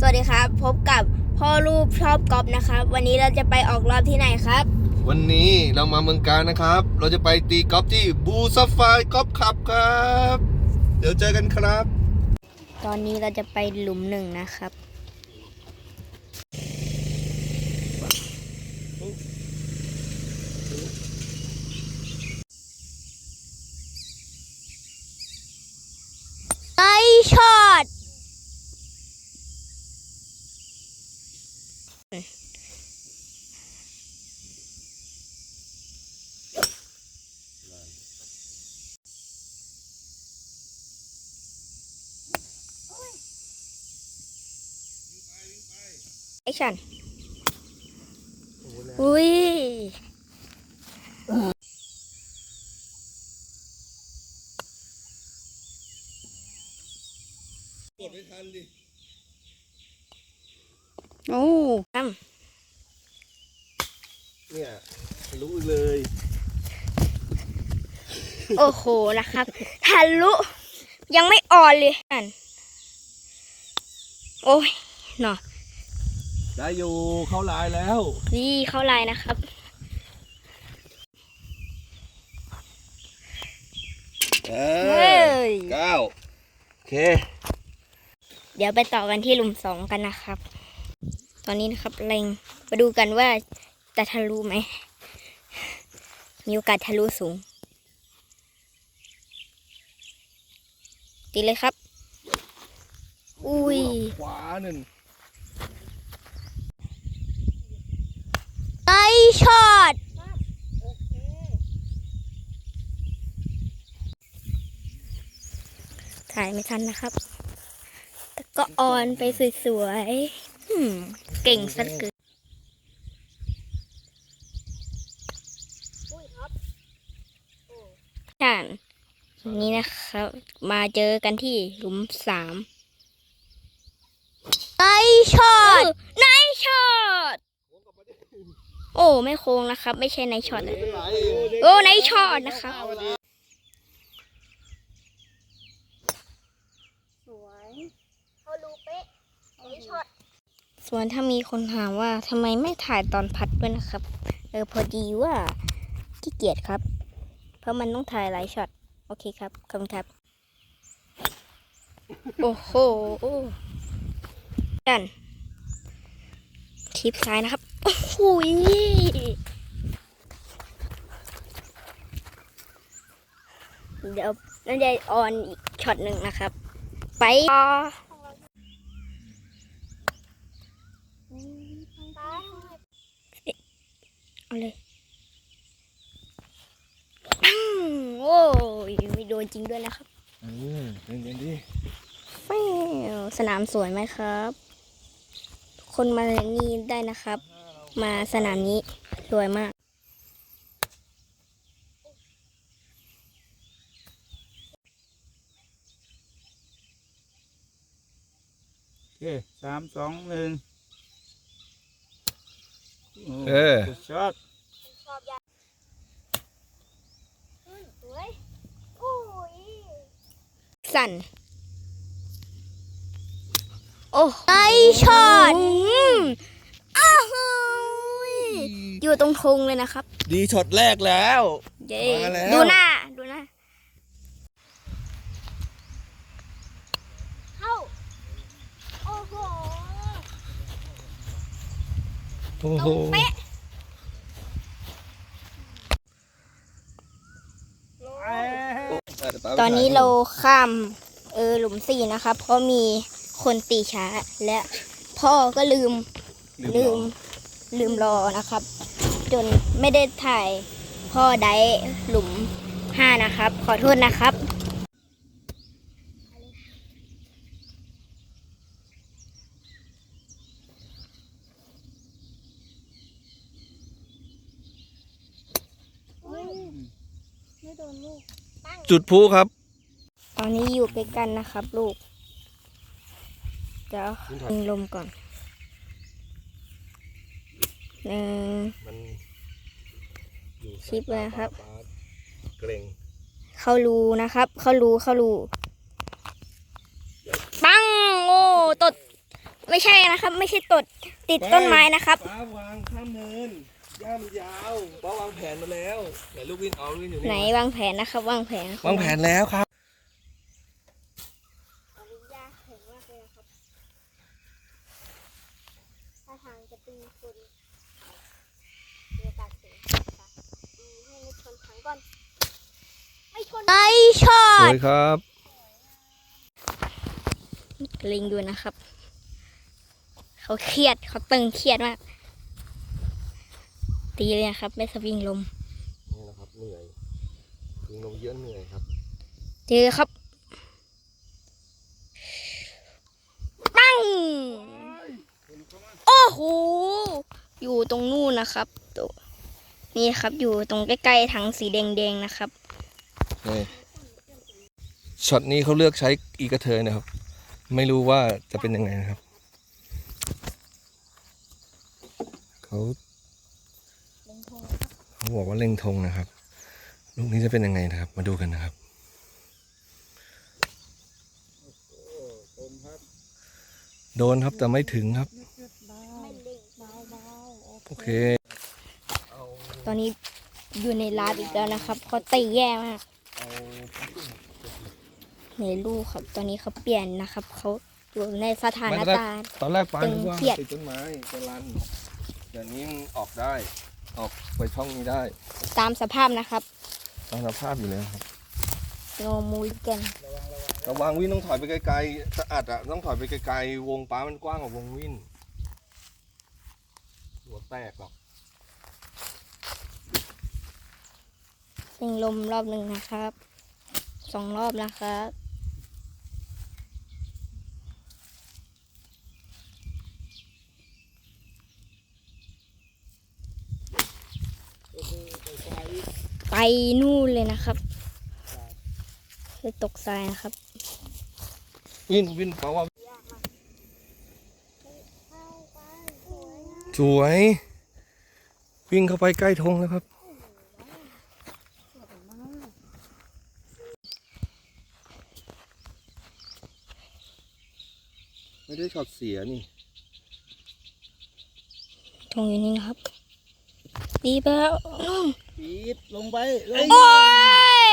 สวัสดีครับ พบกับพ่อรูปชอบกอล์ฟนะครับ วันนี้เราจะไปออกรอบที่ไหนครับ วันนี้เรามาเมืองการนะครับ เราจะไปตีกอล์ฟที่บูซัฟไฟกอล์ฟคลับครับ เดี๋ยวเจอกันครับ ตอนนี้เราจะไปหลุมหนึ่งนะครับ ไอช็อต แอคชั่นอุ้ยกดไม่ทันดิ โอ้ตั้มเนี่ยรู้เลย โอ้โหนะครับทะลุยังไม่อ่อนเลยอ่านโอ้ยเนาะได้อยู่เข้าลายแล้ว นี่เข้าไลน์นะครับ เอเฮ้ยเก้าโอเค เดี๋ยวไปต่อกันที่หลุมสองกันนะครับ ตอนนี้นะครับเล็งมาดูกันว่าจะทะลุไหมมีโอกาสทะลุสูง ตีเลยครับ อุ้ยขวาหนึ่งไอช็อตถ่ายไม่ทันนะครับ แต่ก็ออนไปสวยๆอืม เก่งสักเกินท่านวันนี้นะครับ มาเจอกันที่หลุมสามไนช็อตไนช็อตโอ้ไม่โค้งนะครับ ไม่ใช่ไนช็อตนะโอ้ไนช็อตนะครับสวยเขารู้เป๊ะไนช็อต ส่วนถ้ามีคนถามว่าทำไมไม่ถ่ายตอนพัดด้วยนะครับ เออพอดีว่าขี้เกียจครับ เพราะมันต้องถ่ายหลายช็อต โอเคครับขอบคุณครับ โอ้โหกันทิปซ้ายนะครับ โอ้โหยเดี๋ยวน่าจะออนอีกช็อตหนึ่งนะครับ ไปต่อ เอาเลยปังโอ้ยไม่โดนจริงด้วยนะครับเออเป็นกันดิแฟ้วสนามสวยไหมครับ คนมานี่ได้นะครับ มาสนามนี้สวยมาก โอเคสามสองหนึ่ง เออช็อตสั่น โอ้ไอช็อตอ้าวอยู่ตรงธงเลยนะครับ ดีช็อตแรกแล้ว เย้มาแล้ว ดูหน้าดูหน้าเข้า โอ้โห โอ้ตโหรงเป๊ะตอนนี้เราข้ามเออหลุมสี่นะครับ เพราะมีคนตีช้าและพ่อก็ลืมลืมลืมรอนะครับ จนไม่ได้ถ่ายพ่อได้หลุมห้านะครับ ขอโทษนะครับ จุดพลุครับ ตอนนี้อยู่ใกล้กันนะครับ ลูกเดี๋ยวยิงลมก่อนหนึ่งมันอยู่ชิปเลยครับเกรงเข้ารูนะครับ เข้ารูเข้ารูปังโอ้ตด ไม่ใช่นะครับ ไม่ใช่ตด ติดต้นไม้นะครับป้าวางข้ามเนินย่ามันยาวป้าวางแผ นมาแล้วไหนลูกวินเอาลูกวินอยู่ไหนนี่วางแผนนะครับวางแผนวางแผนแล้วครับตอนนี้ยากแข็งมากเลยนะครับถ้าทางจะเป็นคนมีโอกาสสูงนะคะอืมให้ไม่ชนถังก่อน ไม่ชนไอช็อสตวยครับลิงดูนะครับ เขาเครียดเขาตึงเครียดมาก ตีเลยนะครับ ไม่สวิงลมนี่นะครับเหนื่อยยิงลงเยอะเหนื่อยครับเจอครับปังโอ้โหอยู่ตรงนู่นนะครับตัวนี่ครับอยู่ตรงใกล้ๆถังสีแดงๆนะครับนี่ช็อตนี้เขาเลือกใช้อีกระเทยนะครับ ไม่รู้ว่าจะเป็นยังไงนะครับเขา เขาบอกว่าเล็งธงนะครับ ลูกนี้จะเป็นยังไงนะครับ มาดูกันนะครับตมครับโดนครับแต่ไม่ถึงครับ โอเค ตอนนี้อยู่ในร้านอีกแล้วนะครับเขาตีแย่มากในลูกครับ ตอนนี้เขาเปลี่ยนนะครับเขาอยู่ในสถานการณ์ตอนแรกปานตึงนึกว่าเครียดติดต้นไม้จะรันเดี๋ยวนี้มันออกได้ ออกไปช่องนี้ได้ ตามสภาพนะครับตามสภาพอยู่แล้วครับโนมูลกันระวังวิ่งต้องถอยไปไกลๆสะอัดอะต้องถอยไปไกลๆวงป้ามันกว้างกว่าวงวิ่งหัวแตกหรอกสิงลมรอบหนึ่งนะครับสองรอบนะครับ ไปนู่นเลยนะครับคือตกทรายนะครับ วิ่งวิ่งเพราะว่าสวย วิ่งเข้าไปใกล้ธงแล้วครับ ไม่ได้ช็อตเสียนี่ตรงอยู่นี่นะครับ ดีไปแล้วนู่น ปีดลงไปลงโอ้ย